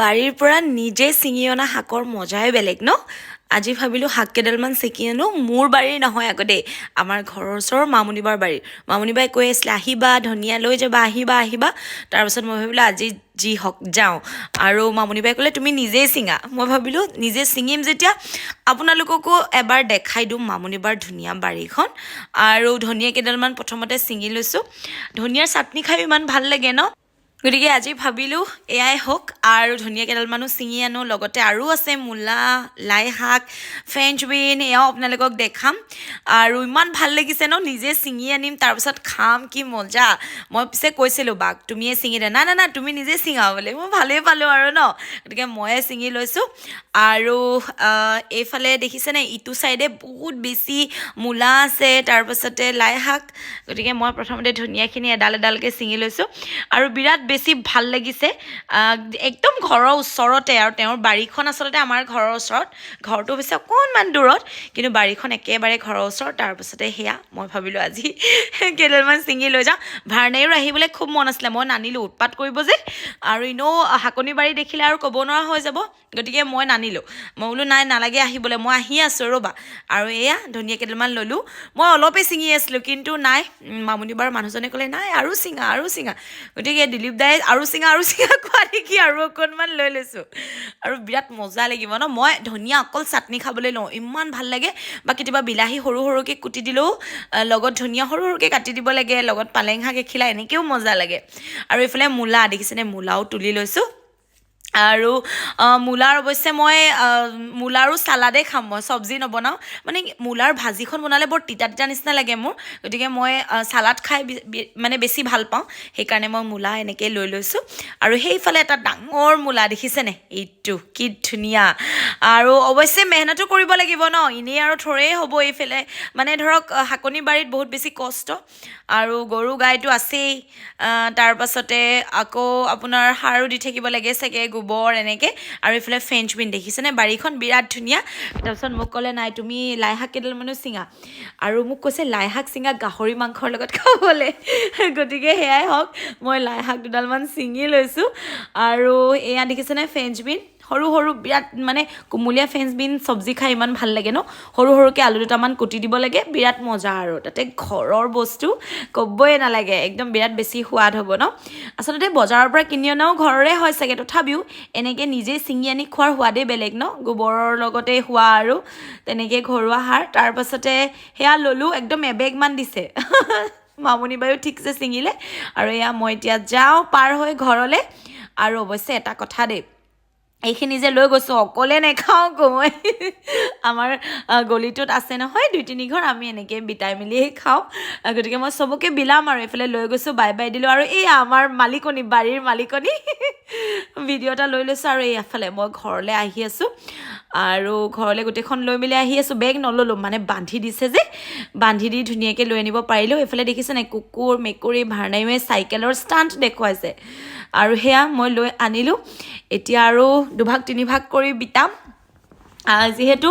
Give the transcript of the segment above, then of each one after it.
বাৰীৰ পৰা নিজে ছিঙি অনা শাকৰ মজাই বেলেগ, ন? আজি ভাবিলোঁ শাক কেইডালমান ছেকি আনো। মোৰ বাৰীৰ নহয় আকৌ দেই, আমাৰ ঘৰৰ ওচৰৰ মামুনিবাৰ বাৰীৰ মামুনিবাই কৈ আছিলে, আহিবা, ধনিয়া লৈ যাবা, আহিবা আহিবা। তাৰপাছত মই ভাবিলোঁ, আজি যি হওক, যাওঁ। আৰু মামুনিবাই ক'লে, তুমি নিজেই ছিঙা। মই ভাবিলোঁ, নিজে ছিঙিম যেতিয়া, আপোনালোককো এবাৰ দেখাই দিওঁ মামুনিবাৰ ধুনীয়া বাৰীখন। আৰু ধনিয়া কেইডালমান প্ৰথমতে ছিঙি লৈছোঁ। ধনিয়াৰ চাটনি খায়ো ইমান ভালো লাগে, ন? গতিকে আজি ভাবিলোঁ এয়াই হওক আৰু ধনিয়া কেইডালমানো ছিঙি আনো। লগতে আৰু আছে মূলা লাই শাক ফ্ৰেঞ্চ বিন এয়াও আপোনালোকক দেখাম। আৰু ইমান ভাল লাগিছে ন নিজে ছিঙি আনিম তাৰপিছত খাম কি মজা। মই পিছে কৈছিলোঁ বাক তুমিয়ে ছিঙি দে নাই নাই নাই তুমি নিজে ছিঙা বোলে। মই ভালেই পালোঁ আৰু ন গতিকে ময়ে ছিঙি লৈছোঁ। আৰু এইফালে দেখিছেনে ইটো ছাইডে বহুত বেছি মূলা আছে তাৰপাছতে লাই শাক গতিকে মই প্ৰথমতে ধনিয়াখিনি এডাল এডালকৈ ছিঙি লৈছোঁ। আৰু বিৰাট বেছি ভাল লাগিছে একদম ঘৰৰ ওচৰতে আৰু তেওঁৰ বাৰীখন আচলতে আমাৰ ঘৰৰ ওচৰত। ঘৰটো হৈছে অকণমান দূৰত কিন্তু বাৰীখন একেবাৰে ঘৰৰ ওচৰত। তাৰপাছতে সেয়া মই ভাবিলোঁ আজি কেইডালমান ছিঙি লৈ যাওঁ। ভাৰনেৰো আহিবলৈ খুব মন আছিলে মই নানিলোঁ। উৎপাত কৰিব যে। আৰু এনেও শাকনি বাৰী দেখিলে আৰু ক'ব নোৱাৰা হৈ যাব। গতিকে মই নানিলোঁ মই বোলো নাই নালাগে আহিবলৈ মই আহি আছোঁ ৰ'বা। আৰু এয়া ধনিয়া কেইডালমান ল'লোঁ। মই অলপেই ছিঙি আছিলোঁ কিন্তু নাই। উম, মামুনিবাৰ মানুহজনে ক'লে নাই আৰু ছিঙা আৰু ছিঙা। গতিকে দিলীপ দাই আৰু ছিঙা আৰু ছিঙা কোৱা দেখি আৰু অকণমান লৈ লৈছোঁ। আৰু বিৰাট মজা লাগিব ন? মই ধনিয়া অকল চাটনি খাবলৈ লওঁ ইমান ভাল লাগে। বা কেতিয়াবা বিলাহী সৰু সৰুকৈ কুটি দিলেও লগত ধনিয়া সৰু সৰুকৈ কাটি দিব লাগে লগত পালেং শাক এখিলা এনেকৈও মজা লাগে। আৰু এইফালে মূলা দেখিছেনে? মূলাও তুলি লৈছোঁ। আৰু মূলাৰ অৱশ্যে মই আহ, মূলাৰো চালাডেই খাম মই চব্জি নবনাওঁ। মানে মূলাৰ ভাজিখন বনালে বৰ তিতা তিতা নিচিনা লাগে মোৰ। গতিকে মই চালাড খাই মানে বেছি ভাল পাওঁ। সেইকাৰণে মই মূলা এনেকৈ লৈ লৈছোঁ। আৰু সেইফালে এটা ডাঙৰ মূলা দেখিছেনে? এইটো কি ধুনীয়া। আৰু অৱশ্যে মেহনতো কৰিব লাগিব ন? এনেই আৰু থৰেই হ'ব এইফালে। মানে ধৰক শাকনি বাৰীত বহুত বেছি কষ্ট। আৰু গৰু গাইটো আছেই। তাৰপাছতে আকৌ আপোনাৰ সাৰো দি থাকিব লাগে চাগে গোবৰ এনেকৈ আৰু এইফালে ফ্ৰেঞ্চ বিন দেখিছেনে? বাৰীখন বিৰাট ধুনীয়া। তাৰপিছত মোক ক'লে, নাই, তুমি লাইশাক কেইডালমানো ছিঙা আৰু মোক কৈছে, লাইশাক ছিঙা গাহৰি মাংসৰ লগত খাবলৈ। গতিকে সেয়াই হওক, মই লাইশাক দুডালমান ছিঙি লৈছোঁ। আৰু এয়া দেখিছেনে ফ্ৰেঞ্চ বিন? সৰু সৰু বিৰাট মানে কুমলীয়া ফ্ৰেঞ্চ বিন চব্জি খাই ইমান ভাল লাগে ন? সৰু সৰুকৈ আলু দুটামান কুটি দিব লাগে বিৰাট মজা আৰু। তাতে ঘৰৰ বস্তু ক'বই নালাগে একদম বিৰাট বেছি সোৱাদ হ'ব ন? আচলতে বজাৰৰ পৰা কিনি অনাও ঘৰৰে হয় চাগে তথাপিও এনেকৈ নিজে ছিঙি আনি খোৱাৰ সোৱাদেই বেলেগ ন? গোবৰৰ লগতে হোৱা আৰু তেনেকৈ ঘৰুৱা সাৰ তাৰপাছতে সেয়া ল'লোঁ একদম এবেগমান দিছে। মামনি বায়ো ঠিকছে ছিঙিলে আৰু এয়া মই এতিয়া যাওঁ পাৰ হৈ ঘৰলৈ। আৰু অৱশ্যে এটা কথা দেই এইখিনি যে লৈ গৈছোঁ অকলে নেখাওঁ মই আমাৰ গলিটোত আছে নহয় দুই তিনি ঘৰ আমি এনেকৈ বিটাই মেলিয়ে খাওঁ। গতিকে মই চবকে বিলাম আৰু এইফালে লৈ গৈছোঁ বাই বাই দিলোঁ আৰু এই আমাৰ মালিকনী বাৰীৰ মালিকনী। ভিডিঅ' এটা লৈ লৈছোঁ আৰু এইফালে মই ঘৰলৈ আহি আছোঁ। আৰু ঘৰলৈ গোটেইখন লৈ মেলি আহি আছোঁ। বেগ নল'লোঁ মানে বান্ধি দিছে যে বান্ধি দি ধুনীয়াকৈ লৈ আনিব পাৰিলোঁ। এইফালে দেখিছে নাই কুকুৰ মেকুৰী ভাৰনাইৱে চাইকেলৰ ষ্টাণ্ট দেখুৱাইছে। আৰু সেয়া মই লৈ আনিলোঁ। এতিয়া আৰু দুভাগ তিনিভাগ কৰি আহ, যিহেতু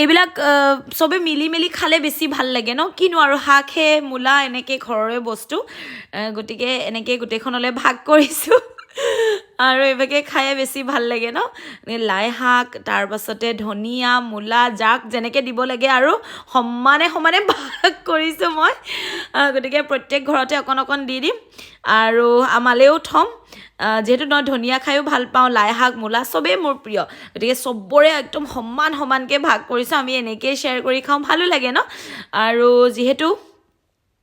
এইবিলাক আহ, চবে মিলি মেলি খালে বেছি ভাল লাগে ন? কিনো আৰু শাকহে মূলা এনেকৈ ঘৰৰে বস্তু। গতিকে এনেকৈ গোটেইখনলৈ ভাগ কৰিছোঁ। আৰু এইভাগে খায়ে বেছি ভালো লাগে ন? লাই শাক তাৰপাছতে ধনিয়া, মূলা, জাক যেনেকৈ দিব লাগে আৰু সমানে সমানে ভাগ কৰিছোঁ মই। গতিকে প্ৰত্যেক ঘৰতে অকণ অকণ দি দিম। আৰু আমালেও থ'ম। যিহেতু মই ধনিয়া খায়ো ভালো পাওঁ, লাই শাক, মূলা চবেই মোৰ প্ৰিয়। গতিকে চবৰে একদম সমান সমানকৈ ভাগ কৰিছোঁ। আমি এনেকৈয়ে শ্বেয়াৰ কৰি খাওঁ, ভালো লাগে ন? আৰু যিহেতু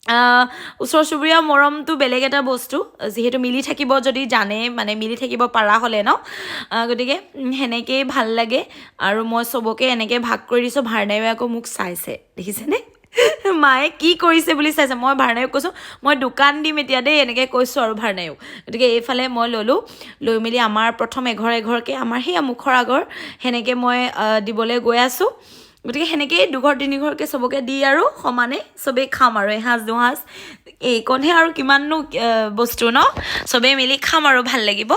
ওচৰ চুবুৰীয়া মৰমটো বেলেগ এটা বস্তু। যিহেতু মিলি থাকিব যদি জানে মানে মিলি থাকিব পাৰা হ'লে ন? গতিকে সেনেকেই ভাল লাগে। আৰু মই চবকে এনেকৈ ভাগ কৰি দিছোঁ ভাৰনাইৱে আকৌ মোক চাইছে। দেখিছেনে? মায়ে কি কৰিছে বুলি চাইছে? মই ভাৰনাইক কৈছোঁ মই দোকান দিম এতিয়া দেই এনেকৈ কৈছোঁ আৰু ভাৰনাইক গতিকে এইফালে মই ল'লোঁ লৈ মেলি আমাৰ প্ৰথম এঘৰ এঘৰকৈ আমাৰ সেই মুখৰ আগৰ সেনেকৈ মই দিবলৈ গৈ আছোঁ। গতিকে সেনেকেই দুঘৰ, তিনিঘৰকৈ চবকে দি আৰু সমানে চবেই খাম আৰু, এসাঁজ, দুসাঁজ, এইকণহে আৰু কিমাননো বস্তু ন? চবেই মিলি খাম আৰু, ভালো লাগিব।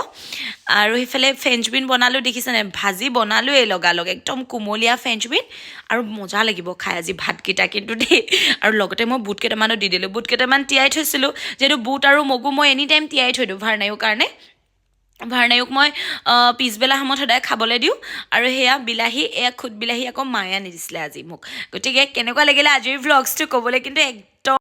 আৰু সেইফালে ফ্ৰেঞ্চ বিন বনালোঁ দেখিছেনে ভাজি বনালোৱেই লগালগ, একদম কুমলীয়া ফ্ৰেঞ্চ বিন আৰু মজা লাগিব খাই আজি ভাতকেইটা কিন্তু দেই। আৰু লগতে মই বুট কেইটামানো দি দিলোঁ। বুট কেইটামান তিয়াই থৈছিলোঁ। যিহেতু বুট আৰু মগু মই এনি টাইম তিয়াই থৈ দিওঁ ভাৰনাইৰ কাৰণে ভাৰনায়ুক মই পিছবেলা সময়ত সদায় খাবলৈ দিওঁ। আৰু সেয়া বিলাহী এয়া খুদ বিলাহী আকৌ মায়ে আনি দিছিলে আজি মোক। গতিকে কেনেকুৱা লাগিলে আজিৰ ভ্লগছটো ক'বলৈ কিন্তু